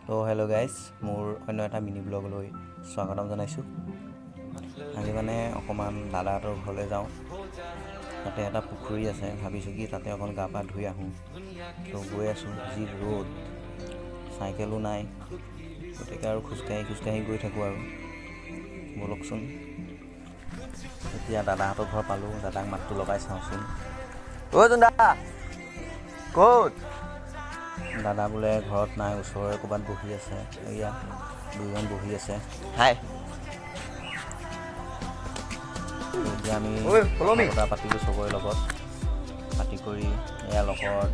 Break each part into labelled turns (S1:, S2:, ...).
S1: ত' hello guys মোৰ অন্য এটা মিনি ব্লগলৈ স্বাগতম জনাইছোঁ। আজি মানে অকণমান দাদাহঁতৰ ঘৰলৈ যাওঁ। তাতে এটা পুখুৰী আছে ভাবিছোঁ কি তাতে অকণ গা পা ধুই আহোঁ। ত' গৈ আছোঁ যি ৰ'দ চাইকেলো নাই। গতিকে আৰু খোজকাঢ়ি খোজকাঢ়ি গৈ থাকোঁ আৰু। ব'লকচোন। এতিয়া দাদাহঁতৰ ঘৰ পালোঁ দাদাক মাতটো লগাই চাওঁচোন। অ' জোনদা ক'ত? দাদা বোলে ঘৰত নাই ওচৰৰে ক'ৰবাত বহি আছে। এয়া দুজন বহি আছে। হাই। এতিয়া আমি কথা পাতিলোঁ চবৰে লগত। পাতি কৰি এয়া লগত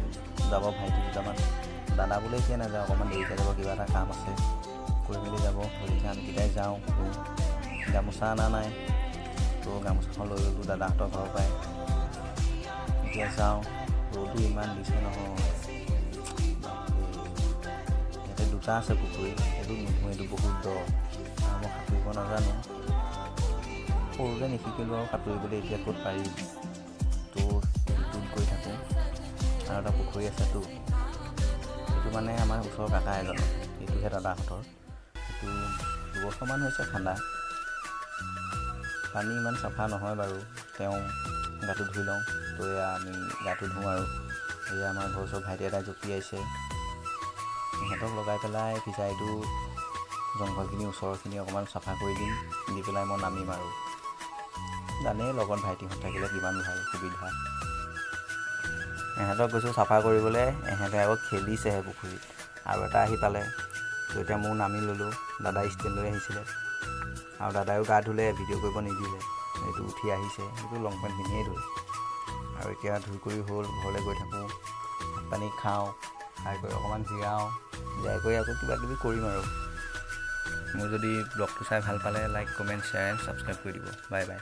S1: যাব ভাইটি দুটামান। দাদা বোলে এতিয়া নাযাওঁ অকণমান দেৰিকৈ যাব কিবা এটা কাম আছে। কৰি মেলি যাব গতিকে আমিকেইটাই যাওঁ। গামোচা অনা নাই। তো গামোচাখন লৈ গ'লোঁ দাদাহঁতৰ ঘৰৰ পৰাই। এতিয়া যাওঁ। ৰ'দো ইমান দিছে নহয়। দুটা আছে পুখুৰী, সেইটো নুশোঁ এইটো বহুত দ। মই সাঁতুৰিব নাজানো। সৰুতে নিশিকিলোঁ আৰু সাঁতুৰিবলৈ, এতিয়া ক'ত পাৰিম তো দূৰ কৰি থাকোঁ। আৰু এটা পুখুৰী আছেতো সেইটো মানে আমাৰ ওচৰৰ কাকা এজনৰ এইটোহে দাদাহঁতৰ। সেইটো দুবছৰমান হৈছে ঠাণ্ডা। পানী ইমান চাফা নহয় বাৰু। তেওঁ গাটো ধুই লওঁ। তো এয়া আমি গাটো ধুওঁ আৰু। এয়া আমাৰ ঘৰৰ ওচৰৰ ভাইটি এটাই জঁপিয়াইছে। সিহঁতক লগাই পেলাই ফিচাৰীটো জংঘলখিনি ওচৰৰখিনি অকণমান চাফা কৰি দিম দি পেলাই মই নামিম আৰু। জানেই লগত ভাইটিহঁত থাকিলে কিমান ভাল সুবিধা। এহেঁতক গৈছোঁ চাফা কৰিবলৈ এহেঁতে আকৌ খেলিছেহে পুখুৰীত। আৰু এটা আহি পালে তো এতিয়া ময়ো নামি ল'লোঁ দাদাই ষ্টেণ্ড লৈ আহিছিলে। আৰু দাদায়ো গা ধুলে ভিডিঅ' কৰিব নিদিলে। এইটো উঠি আহিছে সেইটো লং পেণ্ট পিন্ধিয়েই ধুই। আৰু এতিয়া ধুই কৰি হ'ল ঘৰলৈ গৈ থাকোঁ পানী খাওঁ। খাই কৰি অকণমান জিৰাওঁ। জিৰাই কৰি আকৌ কিবা কিবি কৰিম আৰু। মোৰ যদি ব্লগটো চাই ভাল পালে like comment share and subscribe কৰি দিব। Bye bye